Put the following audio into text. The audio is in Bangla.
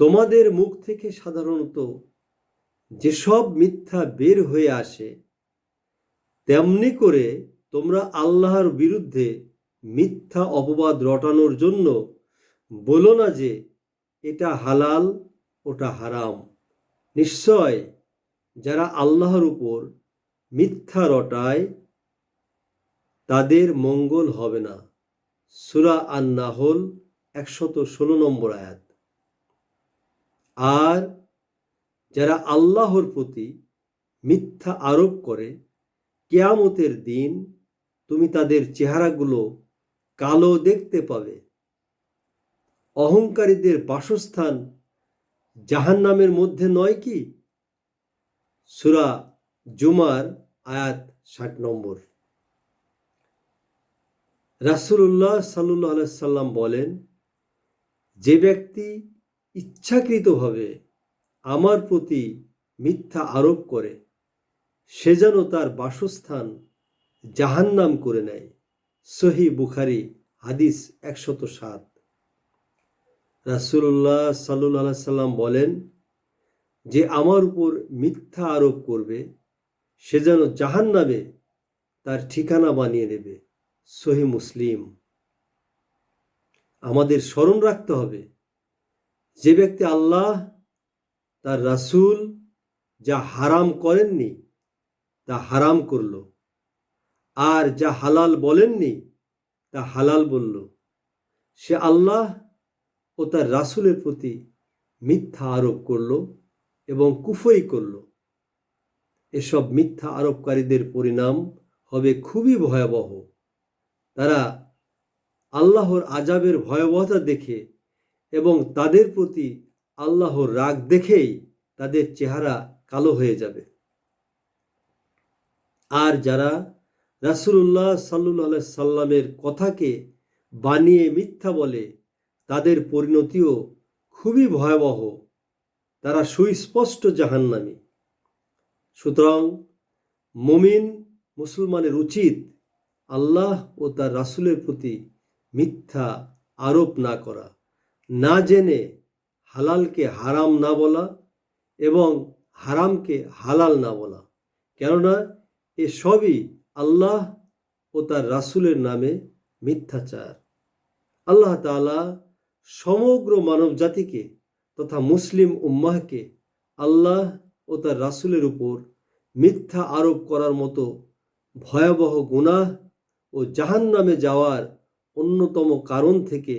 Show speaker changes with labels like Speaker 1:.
Speaker 1: তোমাদের মুখ থেকে সাধারণত যেসব মিথ্যা বের হয়ে আসে, তেমনি করে তোমরা আল্লাহর বিরুদ্ধে মিথ্যা অপবাদ রটানোর জন্য বলো না যে এটা হালাল, ওটা হারাম। নিশ্চয় যারা আল্লাহর উপর মিথ্যা রটায়, তাদের মঙ্গল হবে না। সুরা আন নাহল একশত ষোলো নম্বর আয়াত। আর যারা আল্লাহর প্রতি মিথ্যা আরোপ করে, কেয়ামতের দিন তুমি তাদের চেহারাগুলো কালো দেখতে পাবে। অহংকারীদের বাসস্থান জাহান্নামের মধ্যে নয় কি? সুরা জুমার আয়াত ষাট নম্বর। রাসুল্লাহ সাল্লাহ সাল্লাম বলেন, যে ব্যক্তি ইচ্ছাকৃতভাবে আমার প্রতি মিথ্যা আরোপ করে, সে যেন তার বাসস্থান জাহান্নাম করে নেয়। সহি বুখারি, হাদিস একশত সাত। রাসুল্লাহ সাল্লাহ সাল্লাম বলেন, যে আমার উপর মিথ্যা আরোপ করবে, সে যেন জাহান্নামে তার ঠিকানা বানিয়ে নেবে। সহি মুসলিম। আমাদের স্মরণ রাখতে হবে যে ব্যক্তি আল্লাহ, তার রাসূল যা হারাম করেননি, তা হারাম করল। আর যা হালাল বলেননি, তা হালাল বলল। সে আল্লাহ ও তার রাসূলের প্রতি মিথ্যা আরোপ করল এবং কুফই করল। এসব মিথ্যা আরোপকারীদের পরিণাম হবে খুবই ভয়াবহ। তারা আল্লাহর আজাবের ভয়াবহতা দেখে এবং তাদের প্রতি আল্লাহর রাগ দেখেই তাদের চেহারা কালো হয়ে যাবে। আর যারা রাসুল্লাহ সাল্লু সাল্লামের কথাকে বানিয়ে মিথ্যা বলে, তাদের পরিণতিও খুবই ভয়াবহ। তারা সুস্পষ্ট জাহান্নামী। সুতরাং মমিন মুসলমানের উচিত আল্লাহ ও তার রাসুলের প্রতি মিথ্যা আরোপ না করা। না জেনে হালালকে হারাম না বলা এবং হারামকে হালাল না বলা। কেননা এ সবই আল্লাহ ও তার রাসুলের নামে মিথ্যাচার। আল্লাহ তালা সমগ্র মানব জাতিকে তথা মুসলিম উম্মাহকে আল্লাহ ও তার রাসুলের উপর মিথ্যা আরোপ করার মতো ভয়াবহ গুনাহ ও জাহান্নামে যাওয়ার অন্যতম কারণ থেকে